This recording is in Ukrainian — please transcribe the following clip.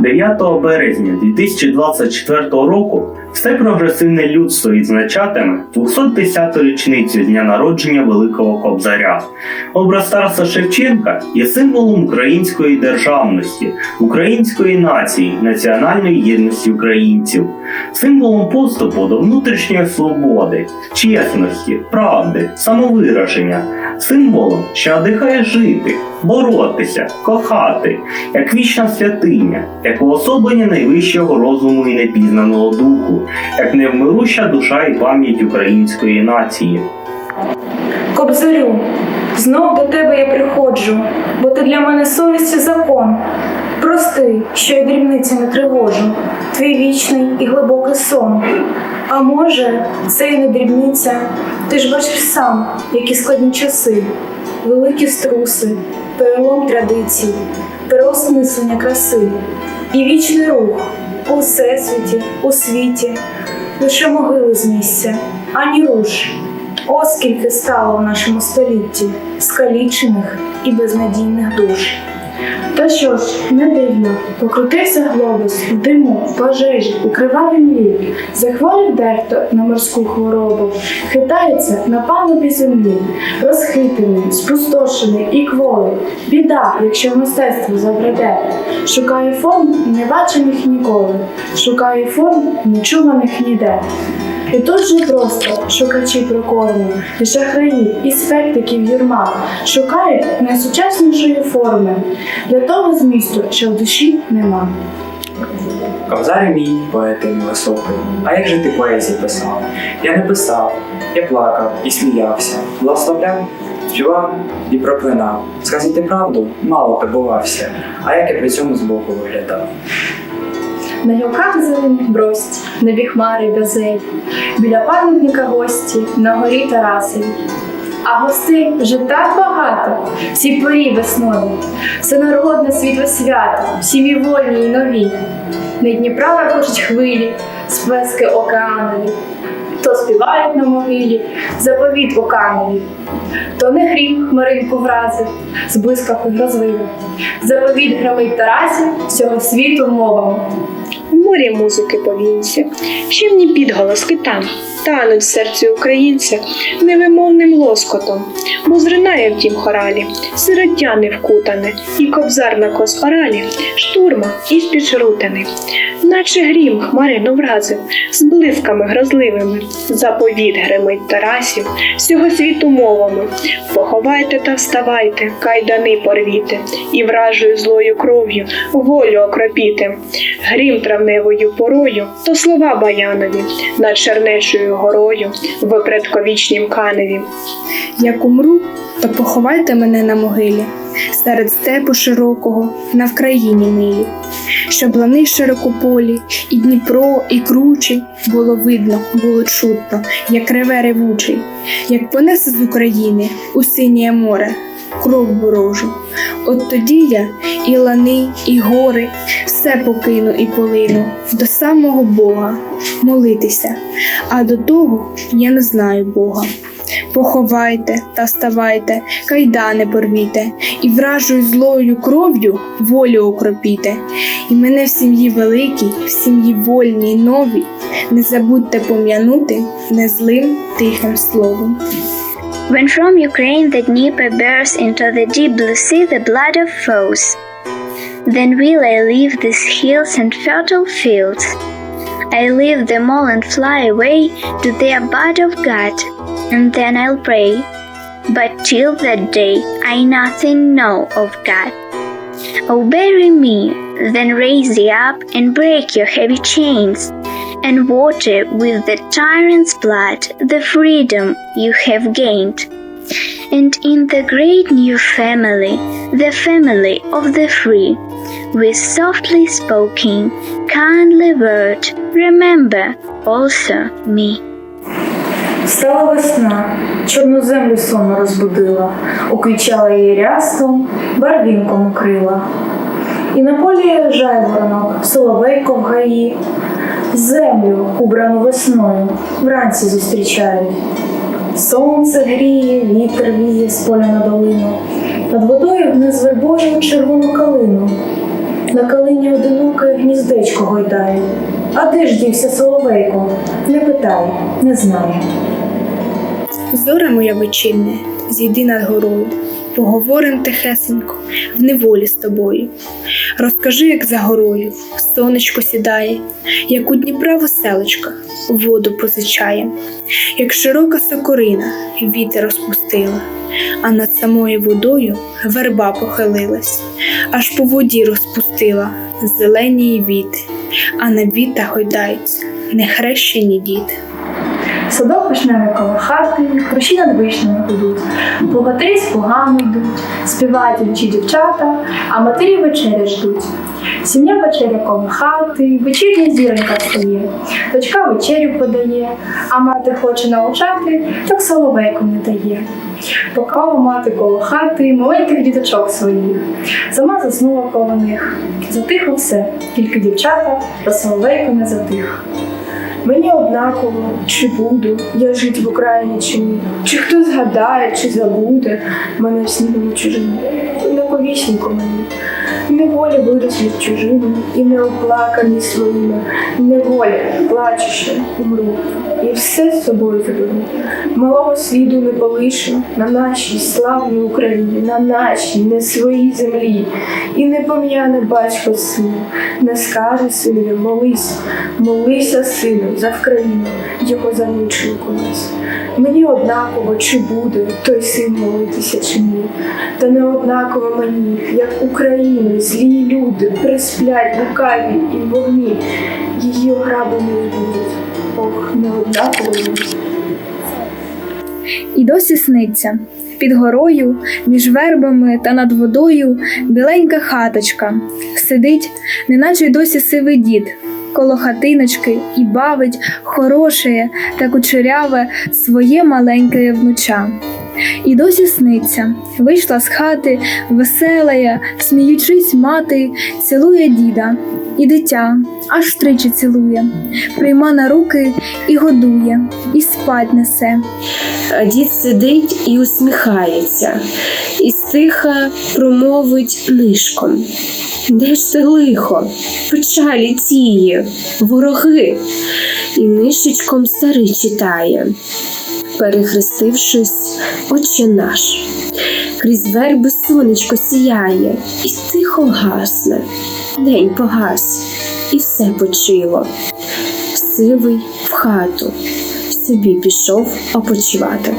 9 березня 2024 року все прогресивне людство відзначатиме 210-ту річницю дня народження Великого Кобзаря. Образ Тараса Шевченка є символом української державності, української нації, національної єдності українців, символом поступу до внутрішньої свободи, чесності, правди, самовираження, символом, що надихає жити, боротися, кохати, як вічна святиня, як уособлення найвищого розуму і непізнаного духу, як невмируща душа і пам'ять української нації. Кобзарю, знов до тебе я приходжу, бо ти для мене совість і закон. Прости, що я дрібницями тривожу, твій вічний і глибокий сон. А може, це і не дрібниця, ти ж бачиш сам, які складні часи, великі струси, перелом традицій, переосмислення краси і вічний рух у всесвіті, у світі, лише могили з місця, ані руш. О, скільки стало в нашому столітті скалічених і безнадійних душ. Та що ж, не дивно, покрутився глобус в диму, пожежі, у кривавім лі, захворів дехто на морську хворобу, хитається на палубі землі, розхитаний, спустошений і кволий. Біда, якщо мистецтво забреде, шукає форм небачених ніколи, шукає форм нечуваних ніде. І тут же просто шукачі прокорму, і шахраї, і спектиків юрма шукають найсучаснішої форми для того змісту, що в душі нема. Кобзар мій, поети невисокий. А як же ти поезії писав? Я не писав, я плакав і сміявся, благословляв, співав і проклинав. Сказати правду, мало прибувався, а як я при цьому збоку виглядав. На гілках зелених брость, небі хмари газель, біля пам'ятника гості, на горі Тарасові. А гостей вже так багато, всі порі весною, всенародне світле свято, сім'ї вольні й нові. На Дніпра ракочуть хвилі, сплески океанові, то співають на могилі заповіт у то не грім хмаринку вразив, з блискавки грозливо. Заповіт громить Тарасів всього світу мовами. Морі музики повінця, щемні підголоски там, тануть в серці українця невимовним лоскотом, бо зринає в тім хоралі, сиротяне вкутане, і кобзар на косоралі, штурма і спічрутини, наче грім хмарину вразив, з блисками грозливими, заповіт гремить Тарасів, всього світу мовами. Поховайте та вставайте, кайдани порвіте, і вражою злою кров'ю волю окропіте. Грім травневою порою, то слова баянові, над Чернечою горою, в предковічнім каневі. Як умру, то поховайте мене на могилі, серед степу широкого, на вкраїні милі, щоб лани широкополі, і Дніпро, і кручі було видно, було чутно, як реве ревучий, як понесе з України у синє море, кров ворожу. От тоді я і лани, і гори, все покину і полину до самого Бога молитися, а до того я не знаю Бога. Поховайте та вставайте, кайдани порвіте, і вражою злою кров'ю волю окропіте, і мене в сім'ї великій, в сім'ї вольній новій, не забудьте пом'янути незлим тихим словом. When from Ukraine the Dnieper bears into the deep blue sea the blood of foes, then will I leave these hills and fertile fields. I leave them all and fly away to the abode of God, and then I'll pray. But till that day I nothing know of God. Oh, bury me, then raise thee up and break your heavy chains, and water with the tyrant's blood the freedom you have gained. And in the great new family, the family of the free, with softly spoken, kindly word, remember also me. Стала весна, чорну землю сонно розбудила, уквічала її рястом, барвінком укрила. І на полі жайворонок, соловейко в гаї, землю, убрану весною, вранці зустрічають. Сонце гріє, вітер віє з поля на долину, над водою гне з вербою червону калину. На калині одиноке гніздечко гойдає. А де ж дівся соловейко? Не питай, не знає. Зоре моя вечірне, зійди над горою, поговорим тихесенько, в неволі з тобою. Розкажи, як за горою сонечко сідає, як у Дніпра веселочка воду позичає, як широка сокорина вітер розпустила, а над самою водою верба похилилась, аж по воді розпустила зелені віти, а на вітах гойдаються нехрещені діти. Садок вишневий коло хати, над вишнями гудуть, богатирі з погами йдуть, співають дівчі дівчата, а матері вечеря ждуть. Сім'я вечеря коло хати, вечірня зіронька встає, дочка вечерю подає, а мати хоче навчати, так соловейку не дає. Поклала мати коло хати маленьких діточок своїх, сама заснула коло них. Затихло все, тільки дівчата та соловейко не затих. Мені однаково, чи буду я жити в Україні чи ні, чи хто згадає, чи забуде мене в снігу чужину. Неповісінько мені, неволі вирослі в чужину, і не оплакані своїми, неволі, плачучи, умру, і все з собою заберу. Малого сліду не полишу на нашій славній Україні, на нашій, не своїй землі. І не пом'яне батько сину, не скаже синові, молись, молися, сину, за Вкраїну, його замучили колись. Мені однаково, чи буде той син молитися, чи ні. Та не однаково мені, як Україну, злі люди присплять лукаві і вогні, її ограбленою будуть. Ох, не однаково. І досі сниться. Під горою, між вербами та над водою біленька хаточка. Сидить, неначе й досі сивий дід, коло хатиночки і бавить хороше та кучеряве своє маленьке внуча. І досі сниться, вийшла з хати, веселая, сміючись, мати, цілує діда, і дитя аж тричі цілує, прийма на руки і годує, і спать несе. А дід сидить і усміхається, і стиха промовить нишком. Де ж це лихо, печалі тії, вороги, і нишечком старий читає, перехрестившись, Отче наш. Крізь верби сонечко сіяє, і тихо гасне, день погас, і все почило. Сивий в хату, собі пішов опочивати.